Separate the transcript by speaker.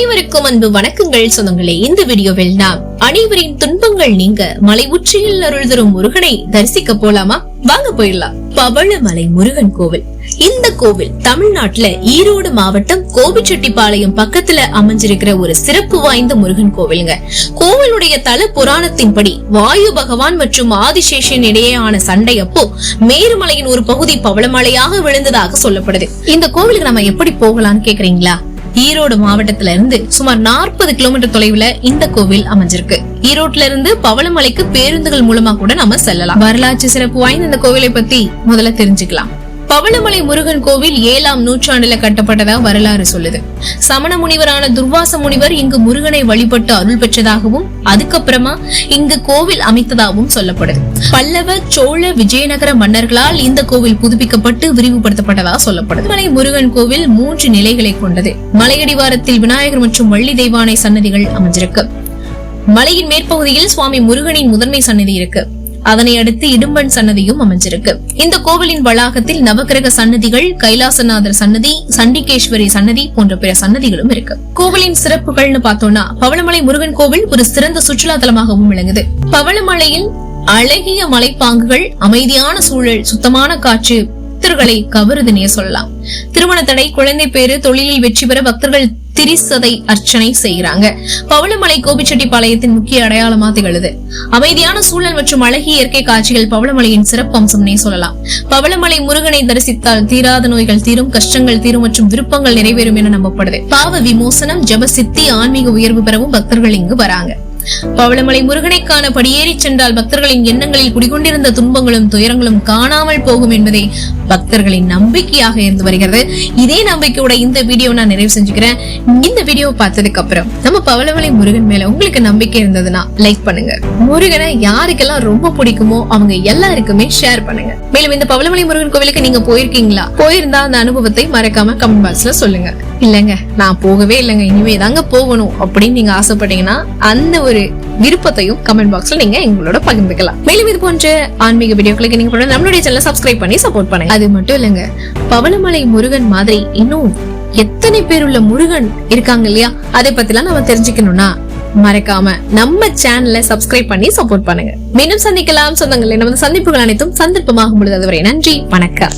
Speaker 1: அனைவருக்கும் அன்பு வணக்கங்கள். சொந்தங்களே இந்த வீடியோவில் நாம் அனைவரின் துன்பங்கள் நீங்க மலை உச்சியில் அருள் தரும் முருகனை தரிசிக்க போலாமா? வாங்க போயிடலாம். பவளமலை முருகன் கோவில். இந்த கோவில் தமிழ்நாட்டுல ஈரோடு மாவட்டம் கோபிச்செட்டிப்பாளையம் பக்கத்துல அமைஞ்சிருக்கிற ஒரு சிறப்பு வாய்ந்த முருகன் கோவிலுங்க. கோவிலுடைய தல புராணத்தின்படி வாயு பகவான் மற்றும் ஆதிசேஷன் இடையேயான சண்டை அப்போ மேருமலையின் ஒரு பகுதி பவளமலையாக விழுந்ததாக சொல்லப்படுது. இந்த கோவிலுக்கு நம்ம எப்படி போகலாம்னு கேக்குறீங்களா? ஈரோடு மாவட்டத்துல இருந்து சுமார் நாற்பது கிலோமீட்டர் தொலைவுல இந்த கோவில் அமைஞ்சிருக்கு. ஈரோட்ல இருந்து பவளமலைக்கு பேருந்துகள் மூலமா கூட நம்ம செல்லலாம். வரலாற்று சிறப்பு வாய்ந்த இந்த கோவிலை பத்தி முதல்ல தெரிஞ்சுக்கலாம். பவளமலை முருகன் கோவில் ஏழாம் நூற்றாண்டுல கட்டப்பட்டதா வரலாறு சொல்லுது. சமண முனிவரான துர்வாச முனிவர் இங்கு முருகனை வழிபட்டு அருள் பெற்றதாகவும் அதுக்கப்புறமா இங்கு கோவில் அமைத்ததாகவும் சொல்லப்படுது. பல்லவ சோழ விஜயநகர மன்னர்களால் இந்த கோவில் புதுப்பிக்கப்பட்டு விரிவுபடுத்தப்பட்டதா சொல்லப்படுது. மலை முருகன் கோவில் மூன்று நிலைகளை கொண்டது. மலையடிவாரத்தில் விநாயகர் மற்றும் வள்ளி தெய்வானை சன்னதிகள் அமைஞ்சிருக்கு. மலையின் மேற்பகுதியில் சுவாமி முருகனின் முதன்மை சன்னதி இருக்கு. அதனை அடுத்து இடும்பன் சன்னதியும் அமைஞ்சிருக்கு. இந்த கோவிலின் வளாகத்தில் நவக்கிரக சன்னதிகள் கைலாசநாதர் சன்னதி சண்டிகேஸ்வரி சன்னதி போன்ற பிற சன்னதிகளும் இருக்கு. கோவிலின் சிறப்புகள்னு பார்த்தோம்னா பவளமலை முருகன் கோவில் ஒரு சிறந்த சுற்றுலா தலமாகவும் விளங்குது. பவளமலையில் அழகிய மலைப்பாங்குகள் அமைதியான சூழல் சுத்தமான காற்று பக்தர்களை கவருதுனே சொல்லலாம். திருமண தடை குழந்தை பேரு தொழிலில் வெற்றி பெற பக்தர்கள் திரிசதை அர்ச்சனை செய்யறாங்க பவளமலை கோபிச்செட்டிப்பாளையத்தின் முக்கிய அடையாளமா திகழுது. அமைதியான சூழல் மற்றும் அழகிய இயற்கை காட்சிகள் பவளமலையின் சிறப்பு அம்சம்னே சொல்லலாம். பவளமலை முருகனை தரிசித்தால் தீராத நோய்கள் தீரும் கஷ்டங்கள் தீரும் மற்றும் விருப்பங்கள் நிறைவேறும் என நம்பப்படுது. பாவ விமோசனம் ஜபசித்தி ஆன்மீக உயர்வு பெறவும் பக்தர்கள் இங்கு வராங்க. பவளமலை முருகனை காண படியேறி சென்றால் பக்தர்களின் எண்ணங்களில் குடிகொண்டிருந்த துன்பங்களும் துயரங்களும் காணாமல் போகும் என்பதே பக்தர்களின் நம்பிக்கையாக இருந்து வருகிறது. இதே நம்பிக்கையோட இந்த வீடியோ நான் நிறைவு செஞ்சுக்கிறேன். இந்த வீடியோ பார்த்ததுக்கு அப்புறம் நம்ம பவளமலை முருகன் மேல உங்களுக்கு நம்பிக்கை இருந்ததுன்னா லைக் பண்ணுங்க. முருகனை யாருக்கெல்லாம் ரொம்ப பிடிக்குமோ அவங்க எல்லாருக்குமே ஷேர் பண்ணுங்க. மேலும் இந்த பவளமலை முருகன் கோவிலுக்கு நீங்க போயிருக்கீங்களா? போயிருந்தா அந்த அனுபவத்தை மறக்காம கமெண்ட் பாக்ஸ்ல சொல்லுங்க. இல்லைங்க நான் போகவே இல்லைங்க. இனிமே தாங்க போகணும் அப்படின்னு நீங்க ஆசைப்பட்டீங்கன்னா அந்த ஒரு விருப்பத்தையும் கமெண்ட் பாக்ஸ்ல நீங்க எங்களோட பகிர்ந்துக்கலாம். மேலும் இது போன்ற ஆன்மீக வீடியோக்களுக்கு நீங்க போன நம்மளுடைய சேனலை சப்ஸ்கிரைப் பண்ணி சப்போர்ட் பண்ணுங்க. அது மட்டும் இல்லங்க பவளமலை முருகன் மாதிரி இன்னும் எத்தனை பேர் உள்ள முருகன் இருக்காங்க இல்லையா? அதை பத்திலாம் நம்ம தெரிஞ்சுக்கணும்னா மறக்காம நம்ம சேனலை சப்ஸ்கிரைப் பண்ணி சப்போர்ட் பண்ணுங்க. மீண்டும் சந்திக்கலாம். சொந்தங்களே நமது சந்திப்புகள் அனைத்தும் சந்தர்ப்பமாகும் பொழுது அதுவரை நன்றி வணக்கம்.